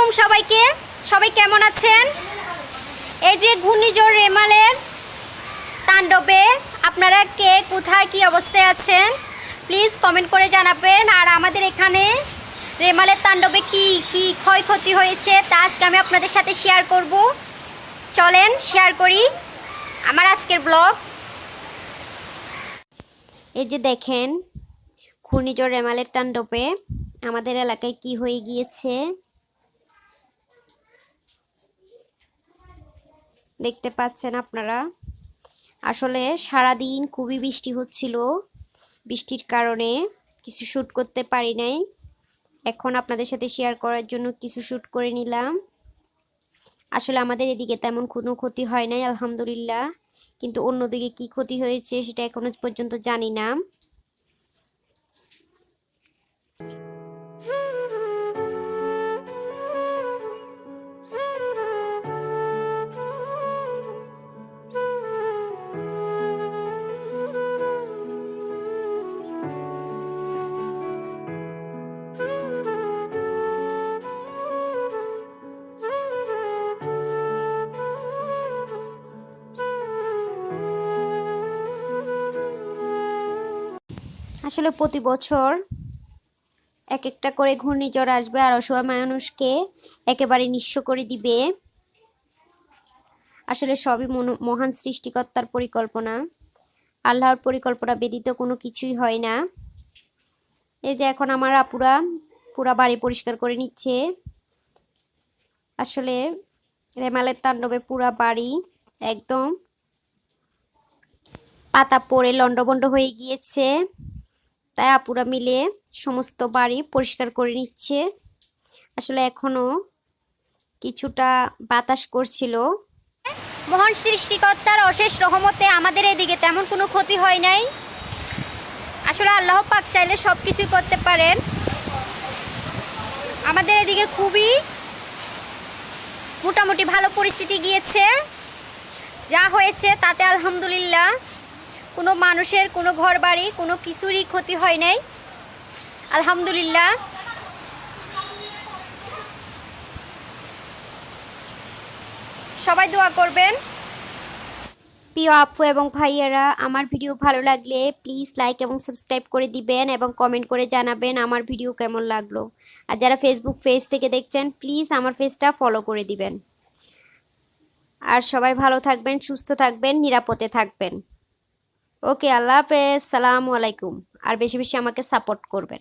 আলাইকুম সবাইকে। সবাই কেমন আছেন? এই যে ঘূর্ণিঝড় রেমালের তাণ্ডবে আপনারা কে কোথায় কি অবস্থায় আছেন প্লিজ কমেন্ট করে জানাবেন। আর আমাদের এখানে রেমালের তাণ্ডবে কি কি ক্ষয়ক্ষতি হয়েছে, তা আজকে আমি আপনাদের সাথে শেয়ার করব। চলেন শেয়ার করি আমার আজকের ব্লগ এই যে দেখেন, ঘূর্ণিঝড় রেমালের তাণ্ডবে আমাদের এলাকায় কি হয়ে গিয়েছে। দেখতে পাচ্ছেন আপনারা। আসলে সারাদিন খুবই বৃষ্টি হচ্ছিল। বৃষ্টির কারণে কিছু শ্যুট করতে পারি নাই। এখন আপনাদের সাথে শেয়ার করার জন্য কিছু শ্যুট করে নিলাম। আসলে আমাদের এদিকে তেমন কোনো ক্ষতি হয় নাই, আলহামদুলিল্লাহ। কিন্তু অন্যদিকে কি ক্ষতি হয়েছে সেটা এখনও পর্যন্ত জানি না। আসলে প্রতি বছর এক একটা করে ঘূর্ণিঝড় আসবে আর অসহায় মানুষকে একেবারে নিঃস্ব করে দিবে। আসলে সবই মহান সৃষ্টিকর্তার পরিকল্পনা। আল্লাহর পরিকল্পনা ব্যতীত কোনো কিছুই হয় না। এই যে এখন আমার আপুরা পুরা বাড়ি পরিষ্কার করে নিচ্ছে। আসলে রেমালের তাণ্ডবে পুরা বাড়ি একদম পাতা পড়ে লণ্ডভণ্ড হয়ে গিয়েছে। তাই আপুরা মিলে সমস্ত বাড়ি পরিষ্কার করে নিচ্ছে। আসলে এখনও কিছুটা বাতাস করছিল। মহান সৃষ্টিকর্তার অশেষ রহমতে আমাদের এদিকে তেমন কোনো ক্ষতি হয় নাই। আসলে আল্লাহ পাক চাইলে সব কিছুই করতে পারেন। আমাদের এদিকে খুবই মোটামুটি ভালো পরিস্থিতি গিয়েছে। যা হয়েছে তাতে আলহামদুলিল্লাহ। কোনো মানুষের, কোনো ঘর বাড়ি কোনো কিছুরই ক্ষতি হয় নাই। আলহামদুলিল্লাহ। সবাই দোয়া করবেন। প্রিয় আপু এবং ভাইয়েরা, আমার ভিডিও ভালো লাগলে প্লিজ লাইক এবং সাবস্ক্রাইব করে দিবেন এবং কমেন্ট করে জানাবেন আমার ভিডিও কেমন লাগল। আর যারা ফেসবুক পেজ থেকে দেখছেন প্লিজ আমার পেজটা ফলো করে দিবেন। আর সবাই ভালো থাকবেন, সুস্থ থাকবেন, নিরাপদে থাকবেন। ওকে আল্লাহ হাফেজ সালামু আলাইকুম। আর বেশি বেশি আমাকে সাপোর্ট করবেন।